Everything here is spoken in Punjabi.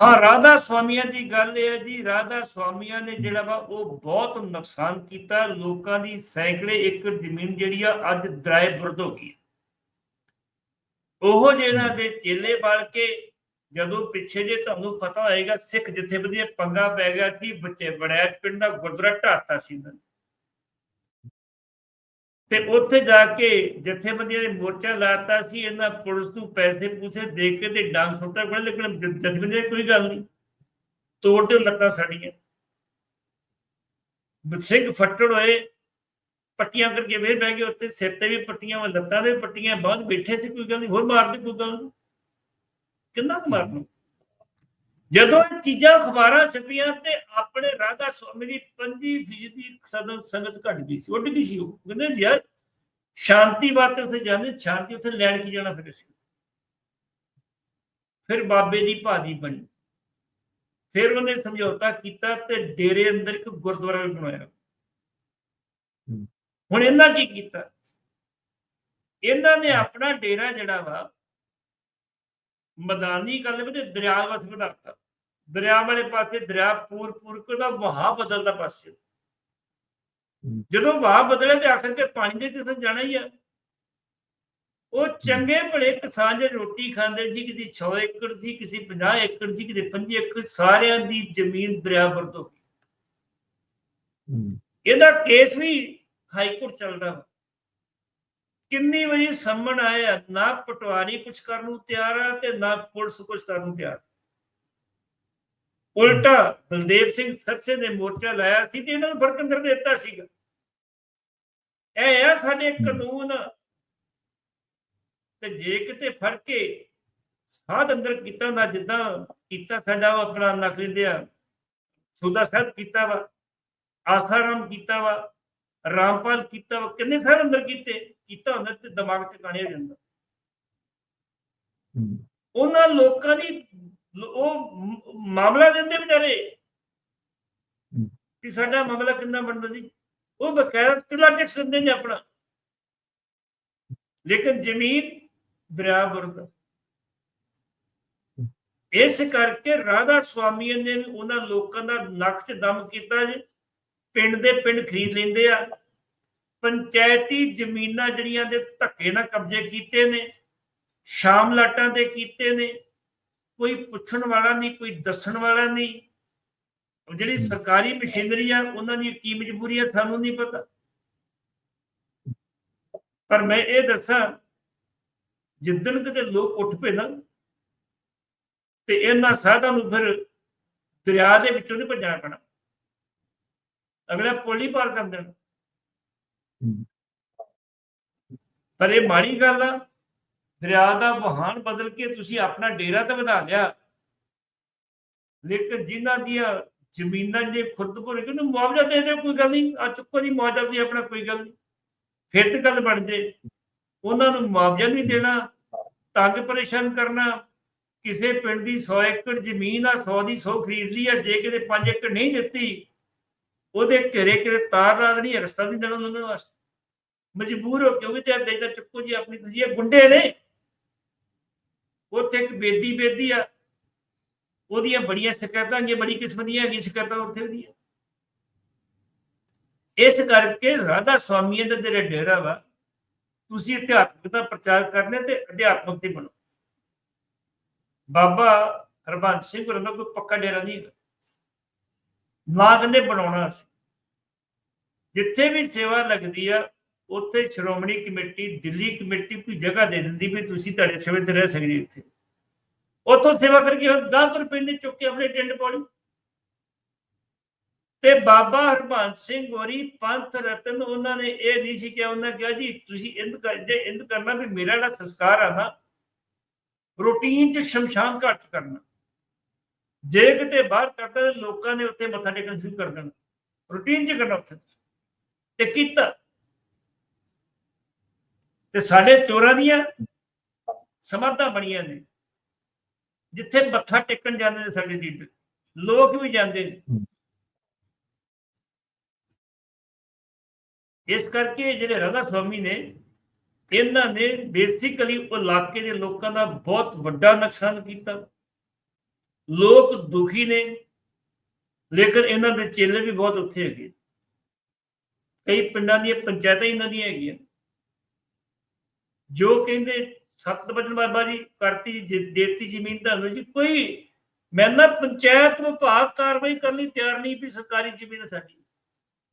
ਹਾਂ, ਰਾਧਾ ਸਵਾਮੀਆਂ ਦੀ ਗੱਲ ਇਹ ਹੈ ਜੀ, ਰਾਧਾ ਸਵਾਮੀਆਂ ਨੇ ਜਿਹੜਾ ਵਾ ਉਹ ਬਹੁਤ ਨੁਕਸਾਨ ਕੀਤਾ, ਲੋਕਾਂ ਦੀ ਸੈਂਕੜੇ ਏਕੜ ਜ਼ਮੀਨ ਜਿਹੜੀ ਆ ਅੱਜ ਦਰਾਏ ਬੁਰਦ ਹੋ ਗਈ ਉਹ ਜਿਹਨਾਂ ਦੇ ਚੇਲੇ ਬਣ ਕੇ ਜਦੋਂ ਪਿੱਛੇ ਜੇ ਤੁਹਾਨੂੰ ਪਤਾ ਹੋਏਗਾ, ਸਿੱਖ ਜਥੇਬੰਦੀਆਂ ਪੰਗਾ ਪੈ ਗਿਆ ਸੀ, ਬੱਚੇ ਬੜੈਚ ਪਿੰਡ ਦਾ ਗੁਰਦੁਆਰਾ ਢਾਤਾ ਸੀ ਇਹਨਾਂ ਨੇ। ਤੇ ਉੱਥੇ ਜਾ ਕੇ ਜਥੇਬੰਦੀਆਂ ਨੇ ਮੋਰਚਾ ਲਾਤਾ ਸੀ, ਇਹਨਾਂ ਪੁਲਿਸ ਨੂੰ ਪੈਸੇ ਪੂਸੇ ਦੇ ਕੇ ਤੇ ਡਾਂਗ ਸੁੱਟਾ ਬਣ, ਲੇਕਿਨ ਜਥੇਬੰਦੀਆਂ ਕੋਈ ਗੱਲ ਨਹੀਂ। ਤੋੜ ਤੇ ਲੱਤਾਂ ਸਾਡੀਆਂ ਸਿੰਘ ਫੱਟੜ ਹੋਏ, ਪੱਟੀਆਂ ਕਰਕੇ ਵੇਰ ਬਹਿ ਗਏ ਉੱਥੇ, ਸਿਰ ਤੇ ਵੀ ਪੱਟੀਆਂ ਵਾ ਲੱਤਾਂ ਦੇ ਵੀ ਪੱਟੀਆਂ, ਬਾਅਦ ਬੈਠੇ ਸੀ, ਕੋਈ ਗੱਲ ਨਹੀਂ, ਹੋਰ ਮਾਰਦੇ ਕੋਈ ਗੱਲ ਨਹੀਂ। ਕਿੰਨਾ ਮਾਰਨਾ? ਜਦੋਂ ਇਹ ਚੀਜ਼ਾਂ ਅਖਬਾਰਾਂ ਛਪੀਆਂ ਤੇ ਆਪਣੇ ਰਾਧਾ ਸਵਾਮੀ ਦੀ 25% ਦੀ ਸਦਨ ਸੰਗਤ ਘਟ ਗਈ ਸੀ ਉੱਡ ਗਈ ਸੀ ਉਹ। ਕਹਿੰਦੇ ਯਾਰ ਸ਼ਾਂਤੀ ਵਾਸਤੇ ਉੱਥੇ ਜਾਂਦੇ ਸ਼ਾਂਤੀ ਉੱਥੇ ਲੈਣ ਕੀ ਜਾਣਾ ਫਿਰ ਅਸੀਂ? ਫਿਰ ਬਾਬੇ ਦੀ ਭਾਦੀ ਬਣੀ। ਫਿਰ ਉਹਨੇ ਸਮਝੌਤਾ ਕੀਤਾ ਤੇ ਡੇਰੇ ਅੰਦਰ ਇੱਕ ਗੁਰਦੁਆਰਾ ਵੀ ਬਣਾਇਆ। ਹੁਣ ਇਹਨਾਂ ਕੀ ਕੀਤਾ? ਇਹਨਾਂ ਨੇ ਆਪਣਾ ਡੇਰਾ ਜਿਹੜਾ ਵਾ ਮੈਦਾਨੀ ਗੱਲ ਵਿੱਚ ਦਰਿਆ ਵਸ ਵਧਾਤਾ ਦਰਿਆ ਵਾਲੇ ਪਾਸੇ ਦਰਿਆ ਪੂਰ ਪੂਰ ਦਾ ਵਹਾਅ ਬਦਲਦਾ ਪਾਸੇ। ਜਦੋਂ ਵਹਾਅ ਬਦਲੇ ਤੇ ਆਖਰ ਕੇ ਪਾਣੀ ਦੇ ਕਿਤੇ ਜਾਣਾ ਹੀ ਆ। ਉਹ ਚੰਗੇ ਭਲੇ ਕਿਸਾਨ ਜੇ ਰੋਟੀ ਖਾਂਦੇ ਸੀ ਕਿਸੇ 6 ਏਕੜ ਸੀ ਕਿਸੇ 50 ਏਕੜ ਸੀ ਕਿਸੇ 5 ਏਕੜ ਸਾਰਿਆਂ ਦੀ ਜ਼ਮੀਨ ਦਰਿਆ ਵਰਤ ਇਹਦਾ ਕੇਸ ਵੀ ਹਾਈ ਕੋਰਟ ਚੱਲਦਾ। ਕਿੰਨੀ ਵਾਰੀ ਸੰਮਣ ਆਇਆ ਨਾ ਪਟਵਾਰੀ ਕੁਝ ਕਰਨ ਨੂੰ ਤਿਆਰ ਆ ਤੇ ਨਾ ਪੁਲਿਸ ਕੁਝ ਕਰਨ ਨੂੰ ਤਿਆਰ। ਉਲਟਾ ਬਲਦੇਵ ਸਿੰਘ ਸਰਸੇ ਨੇ ਮੋਰਚਾ ਲਾਇਆ ਸੀ ਤੇ ਇਹਨਾਂ ਨੂੰ ਫ਼ਰਕ ਅੰਦਰ ਦੇ ਦਿੱਤਾ ਸੀਗਾ। ਇਹ ਆ ਸਾਡੇ ਕਾਨੂੰਨ। ਤੇ ਜੇ ਕਿਤੇ ਫੜ ਕੇ ਸਾਧ ਅੰਦਰ ਕੀਤਾ ਨਾ ਜਿੱਦਾਂ ਕੀਤਾ ਸਾਡਾ ਉਹ ਆਪਣਾ ਨਕਲੀ ਦੇ ਆ ਸੁਦਾ ਸਾਹਿਬ ਕੀਤਾ ਵਾ ਆਸਾਰਾਮ ਕੀਤਾ ਵਾ। ਰਾਮਪਾਲ ਕੀਤਾ ਕਿੰਨੇ ਸਾਰੇ ਅੰਦਰ ਕੀਤੇ ਕੀਤਾ ਹੁੰਦਾ ਤੇ ਦਿਮਾਗ ਟਿਕਾਣੇ ਹੋ ਜਾਂਦਾ। ਉਹਨਾਂ ਲੋਕਾਂ ਦੀ ਉਹ ਮਾਮਲਾ ਦਿੰਦੇ ਵਿਚਾਰੇ। ਕਿ ਸਾਡਾ ਮਾਮਲਾ ਕਿੰਨਾ ਬਣਦਾ ਜੀ। ਉਹ ਬਕਾਇਦਾ ਕਿਲਾ ਟੈਕਸ ਦਿੰਦੇ ਨੇ ਆਪਣਾ। ਲੇਕਿਨ ਜ਼ਮੀਨ ਦਰਿਆ ਵਰਗਾ ਇਸ ਕਰਕੇ ਰਾਧਾ ਸਵਾਮੀ ਨੇ ਉਹਨਾਂ ਲੋਕਾਂ ਦਾ ਨੱਕ 'ਚ ਦਮ ਕੀਤਾ ਜੀ। ਪਿੰਡ ਦੇ ਪਿੰਡ ਖਰੀਦ ਲੈਂਦੇ ਆ। ਪੰਚਾਇਤੀ ਜ਼ਮੀਨਾਂ ਜਿਹੜੀਆਂ ਦੇ ਧੱਕੇ ਨਾਲ ਕਬਜ਼ੇ ਕੀਤੇ ਨੇ ਸ਼ਾਮ ਲਾਟਾਂ ਦੇ ਕੀਤੇ ਨੇ ਕੋਈ ਪੁੱਛਣ ਵਾਲਾ ਨਹੀਂ ਕੋਈ ਦੱਸਣ ਵਾਲਾ ਨਹੀਂ। ਜਿਹੜੀ ਸਰਕਾਰੀ ਮਸ਼ੀਨਰੀ ਆ ਉਹਨਾਂ ਦੀ ਕੀ ਮਜਬੂਰੀ ਆ ਸਾਨੂੰ ਨਹੀਂ ਪਤਾ। ਪਰ ਮੈਂ ਇਹ ਦੱਸਾਂ ਜਿੱਦਣ ਕਿਤੇ ਲੋਕ ਉੱਠ ਪਏ ਨਾ ਤੇ ਇਹਨਾਂ ਸਾਧਾਂ ਨੂੰ ਫਿਰ ਦਰਿਆ ਦੇ ਵਿੱਚੋਂ ਨਹੀਂ ਭੱਜਣਾ ਪੈਣਾ। ਅਗਲਾ ਪੁਲ ਹੀ ਪਾਰ ਕਰ ਦੇਣਾ। ਪਰ ਇਹ ਮਾੜੀ ਗੱਲ ਆ ਦਰਿਆ ਦਾ ਵਹਾਣ ਬਦਲ ਕੇ ਤੁਸੀਂ ਆਪਣਾ ਡੇਰਾ ਤਾਂ ਵਧਾ ਲਿਆ। ਲੇਕਿਨ ਜਿਨ੍ਹਾਂ ਦੀਆਂ ਜ਼ਮੀਨਾਂ ਜੇ ਖੁਰਦਪੁਰ ਕਿ ਉਹਨੂੰ ਮੁਆਵਜ਼ਾ ਦੇ ਦਿਓ ਕੋਈ ਗੱਲ ਨਹੀਂ ਆ ਚੁੱਕੋ ਦੀ ਮੁਆਵਜ਼ਾ ਵੀ ਆਪਣਾ ਕੋਈ ਗੱਲ ਨਹੀਂ। ਫਿਰ ਤੇ ਗੱਲ ਬਣ ਜੇ। ਉਹਨਾਂ ਨੂੰ ਮੁਆਵਜ਼ਾ ਨਹੀਂ ਦੇਣਾ ਤੰਗ ਪਰੇਸ਼ਾਨ ਕਰਨਾ ਕਿਸੇ ਪਿੰਡ ਦੀ 100 ਏਕੜ ਜ਼ਮੀਨ ਆ 100 ਦੀ 100 ਖਰੀਦ ਲਈ ਆ ਜੇ ਕਿਤੇ 5 ਏਕੜ ਨਹੀਂ ਦਿੱਤੀ ਉਹਦੇ ਘੇਰੇ ਘੇਰੇ ਤਾਰ ਲਾ ਦੇਣੀ ਰਸਤਾ ਨਹੀਂ ਦੇਣਾ ਉਹਨਾਂ ਵਾਸਤੇ। ਮਜਬੂਰ ਹੋ ਕੇ ਉਹ ਵੀ ਤੇ ਦੇ ਦਾ ਚੁੱਕੋ ਜੀ ਆਪਣੀ ਤੁਸੀਂ, ਇਹ ਗੁੰਡੇ ਨੇ। ਉੱਥੇ ਇੱਕ ਬੇਦੀ ਬੇਦੀ ਆ। ਉਹਦੀਆਂ ਬੜੀਆਂ ਸ਼ਿਕਾਇਤਾਂ ਨੇ ਬੜੀ ਕਿਸਮ ਦੀਆਂ ਹੈਗੀਆਂ ਸ਼ਿਕਾਇਤਾਂ ਉੱਥੇ ਦੀਆਂ। ਇਸ ਕਰਕੇ ਰਾਧਾ ਸਵਾਮੀਆਂ ਦਾ ਜਿਹੜਾ ਡੇਰਾ ਵਾ, ਤੁਸੀਂ ਅਧਿਆਤਮਿਕ ਦਾ ਪ੍ਰਚਾਰ ਕਰਨੇ ਤੇ ਅਧਿਆਤਮਿਕ ਤੇ ਬਣੋ। ਬਾਬਾ ਹਰਬੰਸ ਸਿੰਘ ਹੋਰਾਂ ਦਾ ਕੋਈ ਪੱਕਾ ਡੇਰਾ ਨਹੀਂ ਨਾ ਕਹਿੰਦੇ ਬਣਾਉਣਾ ਸੀ ਜਿੱਥੇ ਵੀ ਸੇਵਾ ਲੱਗਦੀ ਆ, ਉੱਥੇ ਸ਼੍ਰੋਮਣੀ ਕਮੇਟੀ, ਦਿੱਲੀ ਕਮੇਟੀ ਕੋਈ ਜਗ੍ਹਾ ਦੇ ਦਿੰਦੀ ਵੀ ਤੁਸੀਂ ਤੁਹਾਡੇ ਸੇਵਾ ਤੇ ਰਹਿ ਸਕਦੇ ਇੱਥੇ। ਉੱਥੋਂ ਸੇਵਾ ਕਰਕੇ ਉਹ 10 ਰੁਪਏ ਦੇ ਚੁੱਕ ਕੇ ਆਪਣੇ ਟਿੰਡ ਪੌੜੀ ਤੇ ਬਾਬਾ ਹਰਬੰਸ ਸਿੰਘ ਗੋਰੀ ਪੰਥ ਰਤਨ, ਉਹਨਾਂ ਨੇ ਇਹ ਨਹੀਂ ਸੀ ਕਿ ਉਹਨਾਂ ਕਿਹਾ ਜੀ, ਤੁਸੀਂ ਇੰਦ ਕਰ ਇੰਦ ਕਰਨਾ ਵੀ ਮੇਰਾ ਜਿਹੜਾ ਸੰਸਕਾਰ ਆ ਨਾ, ਰੂਟੀਨ ਚ ਸ਼ਮਸ਼ਾਨ ਘਾਟ ਚ ਕਰਨਾ। ਜੇ ਕਿਤੇ ਬਾਹਰ ਕਰਦਾ ਲੋਕਾਂ ਨੇ ਉੱਥੇ ਮੱਥਾ ਟੇਕਣ ਸ਼ੁਰੂ ਕਰ ਦੇਣਾ। ਰੂਟੀਨ ਚ ਕਰਨਾ ਉੱਥੇ। ਤੇ ਕੀਤਾ ਤੇ ਸਾਡੇ ਚੋਰਾਂ ਦੀਆਂ ਸਮਾਧਾਂ ਬਣੀਆਂ ਨੇ। ਜਿੱਥੇ ਮੱਥਾ ਟੇਕਣ ਜਾਂਦੇ ਨੇ ਸਾਡੇ ਲੀਡਰ। ਲੋਕ ਵੀ ਜਾਂਦੇ ਨੇ। ਇਸ ਕਰਕੇ ਜਿਹੜੇ ਰਾਧਾ ਸਵਾਮੀ ਨੇ ਇਹਨਾਂ ਨੇ ਬੇਸਿਕਲੀ ਉਹ ਇਲਾਕੇ ਦੇ ਲੋਕਾਂ ਦਾ ਬਹੁਤ ਵੱਡਾ ਨੁਕਸਾਨ ਕੀਤਾ। ਲੋਕ ਦੁਖੀ ਨੇ ਲੇਕਿਨ ਇਹਨਾਂ ਦੇ ਚੇਲੇ ਵੀ ਬਹੁਤ ਉੱਥੇ ਹੈਗੇ। ਕਈ ਪਿੰਡਾਂ ਦੀਆਂ ਪੰਚਾਇਤਾਂ ਹੀ ਇਹਨਾਂ ਦੀਆਂ ਹੈਗੀਆਂ। ਜੋ ਕਹਿੰਦੇ ਸਤ ਬਚਨ ਬਾਬਾ ਜੀ, ਕਰਤੀ ਜੀ ਦੇਤੀ ਜ਼ਮੀਨ ਤੁਹਾਨੂੰ ਜੀ, ਕੋਈ ਮੈਂ ਨਾ ਪੰਚਾਇਤ ਵਿਭਾਗ ਕਾਰਵਾਈ ਕਰਨ ਲਈ ਤਿਆਰ ਨਹੀਂ ਵੀ ਸਰਕਾਰੀ ਜ਼ਮੀਨ ਸਾਡੀ।